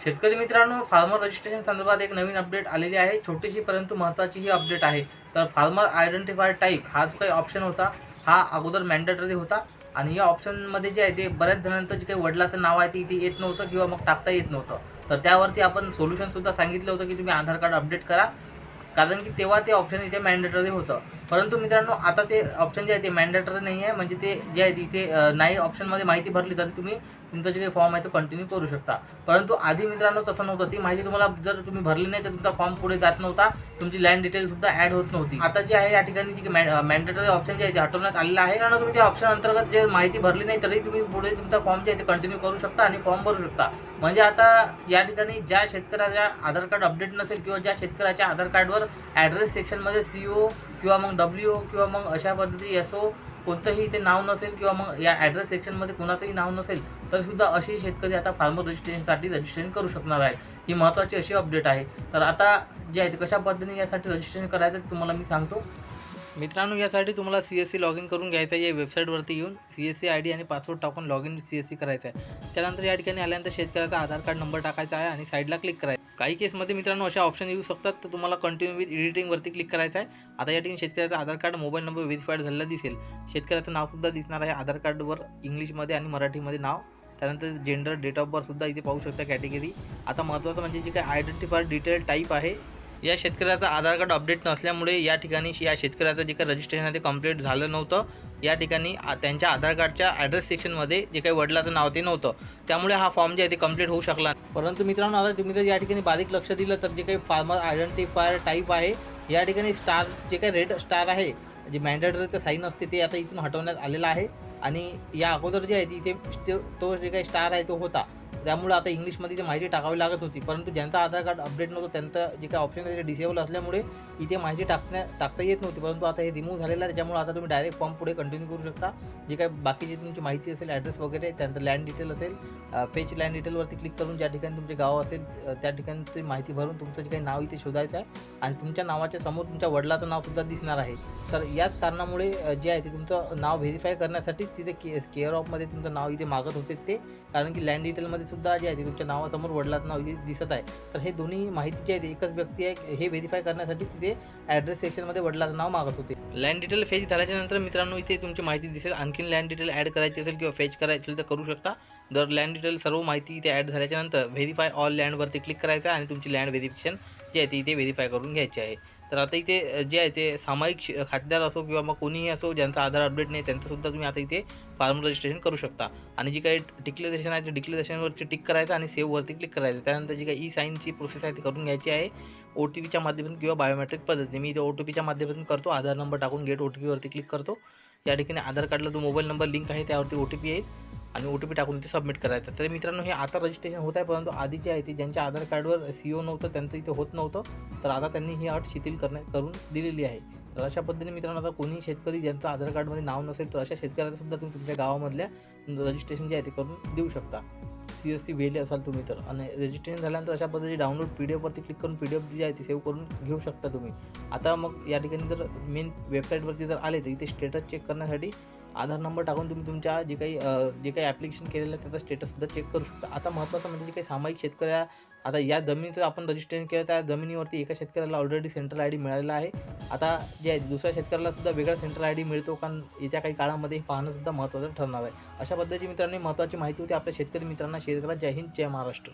शेतकरी मित्रांनो farmer registration संदर्भात एक नवीन अपडेट आलेली आहे. छोटीशी परंतु महत्त्वाची ही अपडेट आहे. तर फार्मर आयडेंटिफायर टाईप हा जो काही ऑप्शन होता हा अगोदर मॅन्डेटरी होता. आणि या ऑप्शनमध्ये जे आहे ते बऱ्याच जणांचं जे काही वडिलाचं नाव आहे ते इथे येत नव्हतं किंवा मग टाकता येत नव्हतं. तर त्यावरती आपण सोल्युशनसुद्धा सांगितलं होतं की तुम्ही आधार कार्ड अपडेट करा. कारण की तेव्हा ते ऑप्शन इथे मॅन्डेटरी होतं. परंतु मित्रांनो आता ते ऑप्शन जे आहे ते मॅन्डेटरी नाही आहे. म्हणजे ते जे आहे इथे नाही ऑप्शनमध्ये माहिती भरली तरी तुम्ही तुमचं जे काही फॉर्म आहे तो कंटिन्यू करू शकता. परंतु आधी मित्रांनो तसं नव्हतं. ती माहिती तुम्हाला जर तुम्ही भरली नाही तर तुमचा फॉर्म पुढे जात नव्हता. तुमची लँड डिटेल्ससुद्धा ॲड होत नव्हती. आता जे आहे या ठिकाणी जी मॅन्डेटरी ऑप्शन जे आहे ते हटवण्यात आलेलं आहे. कारण तुम्ही त्या ऑप्शन अंतर्गत जे माहिती भरली नाही तरी तुम्ही पुढे तुमचा फॉर्म जे आहे ते कंटिन्यू करू शकता आणि फॉर्म भरू शकता. म्हणजे आता या ठिकाणी ज्या शेतकऱ्याच्या आधार कार्ड अपडेट नसेल किंवा ज्या शेतकऱ्याच्या आधार कार्डवर ॲड्रेस सेक्शनमध्ये सी ओ किंवा मग डब्ल्यू ओ किंवा मग अशा पद्धती एस ओ कोणतंही इथे नाव नसेल किंवा मग या ॲड्रेस सेक्शनमध्ये कोणाचंही नाव नसेल तर सुद्धा असे शेतकरी आता फार्मर रजिस्ट्रेशनसाठी रजिस्ट्रेशन करू शकणार आहेत. ही महत्त्वाची अशी अपडेट आहे. तर आता जे आहे कशा पद्धतीने यासाठी रजिस्ट्रेशन करायचं तुम्हाला मी सांगतो. मित्रांनो यासाठी तुम्हाला C S C log in करून घ्यायचं आहे. या वेबसाईटवरती येऊन C S C I D आणि पासवर्ड टाकून log in C S C करायचं आहे. त्यानंतर या ठिकाणी आल्यानंतर शेतकऱ्याचा आधार कार्ड नंबर टाकायचा आहे आणि साईडला क्लिक करायचं काही केसमध्ये मित्रांनो अशा ऑप्शन येऊ शकतात. तर तुम्हाला कंटिन्यू विथ एडिटिंगवरती क्लिक करायचं आहे. आता या ठिकाणी शेतकऱ्याचा Aadhaar card mobile number verified झालेला दिसेल. शेतकऱ्याचं नावसुद्धा दिसणार आहे. आधार कार्डवर इंग्लिशमध्ये आणि मराठीमध्ये नाव. त्यानंतर जेंडर डेट ऑफ बर्थसुद्धा इथे पाहू शकता कॅटेगरी आता महत्त्वाचं म्हणजे जे काही आयडेंटिफायर डिटेल टाईप आहे या शेतकऱ्याचं आधार कार्ड अपडेट नसल्यामुळे या ठिकाणी या शेतकऱ्याचं जे काही रजिस्ट्रेशन आहे ते कंप्लीट झालं नव्हतं. या ठिकाणी त्यांच्या आधार कार्डच्या ॲड्रेस सेक्शनमध्ये जे काही वडिलाचं नाव ते नव्हतं. त्यामुळे हा फॉर्म जे आहे ते कंप्लीट होऊ शकला परंतु मित्रांनो आता तुम्ही जर या ठिकाणी बारीक लक्ष दिलं तर जे काही फार्मर आयडेंटिफायर टाईप आहे या ठिकाणी स्टार जे काही रेड स्टार आहे जे मॅन्डेटरीचं साईन असते ते आता इथून हटवण्यात आलेलं आहे. आणि या अगोदर जे आहे ते इथे तो जे काही स्टार आहे तो होता. त्यामुळे आता इंग्लिशमध्ये ती माहिती टाकावी लागत होती. परंतु ज्यांचं आधार कार्ड अपडेट नव्हतं त्यांचं जे काही ऑप्शन आहे ते डिसेबल असल्यामुळे इथे माहिती टाकण्या टाकता येत नव्हती. परंतु आता हे रिमूव्ह झालेलं आहे. त्याच्यामुळे आता तुम्ही डायरेक्ट फॉर्म पुढे कंटिन्यू करू शकता. जे काही बाकीची तुमची माहिती असेल ॲड्रेस वगैरे त्यानंतर लँड डिटेल असेल फेच लँड डिटेलवरती क्लिक करून ज्या ठिकाणी तुमचे गाव असेल त्या ठिकाणी ती माहिती भरून तुमचं जे काही नाव इथे शोधायचं आहे आणि तुमच्या नावाच्या समोर तुमच्या वडिलाचं नावसुद्धा दिसणार आहे. तर याच कारणामुळे जे आहे ते तुमचं नाव व्हेरीफाय करण्यासाठीच तिथे के केअर ऑफमध्ये तुमचं नाव इथे मागत होते ते. कारण की लँड डिटेलमध्ये सुद्धा जे आहे ते तुमच्या नावासमोर वडिलाचं नाव दिसत आहे. तर हे दोन्ही माहिती आहेत आहे ते एकच व्यक्ती आहे हे व्हेरीफाय करण्यासाठी तिथे ॲड्रेस सेक्शनमध्ये वडिलाचं नाव मागत होते. लँड डिटेल फेच झाल्याच्यानंतर मित्रांनो इथे तुमची माहिती दिसेल. आणखीन लँड डिटेल ॲड करायची असेल किंवा फेच करायची असेल तर करू शकता. जर लँड डिटेल सर्व माहिती इथे ॲड झाल्याच्यानंतर व्हेरीफाय ऑल लँडवरती क्लिक करायचं आहे आणि तुमची लँड व्हेरिफिकेशन जे आहे ते इथे व्हेरीफाय करून घ्यायची आहे. तर आता इथे जे आहे ते सामायिक श- खातेदार असो किंवा मग कोणीही असो ज्यांचा आधार अपडेट नाही त्यांचंसुद्धा तुम्ही आता इथे फार्म रजिस्ट्रेशन करू शकता. आणि जी काही डिक्लेरेशन आहे ते डिक्लेरेशनवरती टिक करायचं आणि सेव्हवरती क्लिक करायचं. त्यानंतर जी काही ई साईनची प्रोसेस आहे ती करून घ्यायची आहे. ओ टी पीच्या माध्यमातून किंवा बायोमेट्रिक पद्धतीने. मी इथे ओ टी पीच्या माध्यमातून करतो. आधार नंबर टाकून गेट ओ टी पीवरती क्लिक करतो. या ठिकाणी आधार कार्डला जो मोबाईल नंबर लिंक आहे त्यावरती ओ टी पी येईल आणि ओ टी पी टाकून ते सबमिट करायचं. तर मित्रांनो हे आता रजिस्ट्रेशन होत आहे परंतु आधी जे आहे ते ज्यांच्या आधार कार्डवर सी ओ नव्हतं त्यांचं इथे होत नव्हतं. तर आता त्यांनी ही अट शिथिल करण्या करून दिलेली आहे. तर अशा पद्धतीने मित्रांनो आता कोणीही शेतकरी ज्यांचं आधार कार्डमध्ये नाव नसेल तर अशा शेतकऱ्याचं सुद्धा तुम्ही तुमच्या गावामधल्या रजिस्ट्रेशन जे आहे ते करून देऊ शकता. सी एस टी व्हेली असाल तुम्ही तर. आणि रजिस्ट्रेशन झाल्यानंतर अशा पद्धतीने डाउनलोड पी डी एफवरती क्लिक करून पी डी एफ जी आहे ती सेव्ह करून घेऊ शकता तुम्ही. आता मग या ठिकाणी जर मेन वेबसाईटवरती जर आले तर इथे स्टेटस चेक करण्यासाठी आधार नंबर टाकून तुम्ही तुमच्या जे काही जे काही ॲप्लिकेशन केलेलं आहे त्याचा स्टेटससुद्धा चेक करू शकता. आता महत्त्वाचं म्हणजे जे काही सामायिक शेतकऱ्या आता या जमिनीचं आपण रजिस्ट्रेशन केलं त्या जमिनीवरती एका शेतकऱ्याला ऑलरेडी सेंट्रल आय डी मिळालेला आहे. आता जे दुसऱ्या शेतकऱ्याला सुद्धा वेगळा सेंट्रल आय डी मिळतो कारण येत्या काही काळामध्ये पाहणंसुद्धा महत्त्वाचं ठरणार आहे. अशा पद्धतीची मित्रांनी महत्त्वाची माहिती होती. आपल्या शेतकरी मित्रांना शेअर करा जय हिंद जय महाराष्ट्र.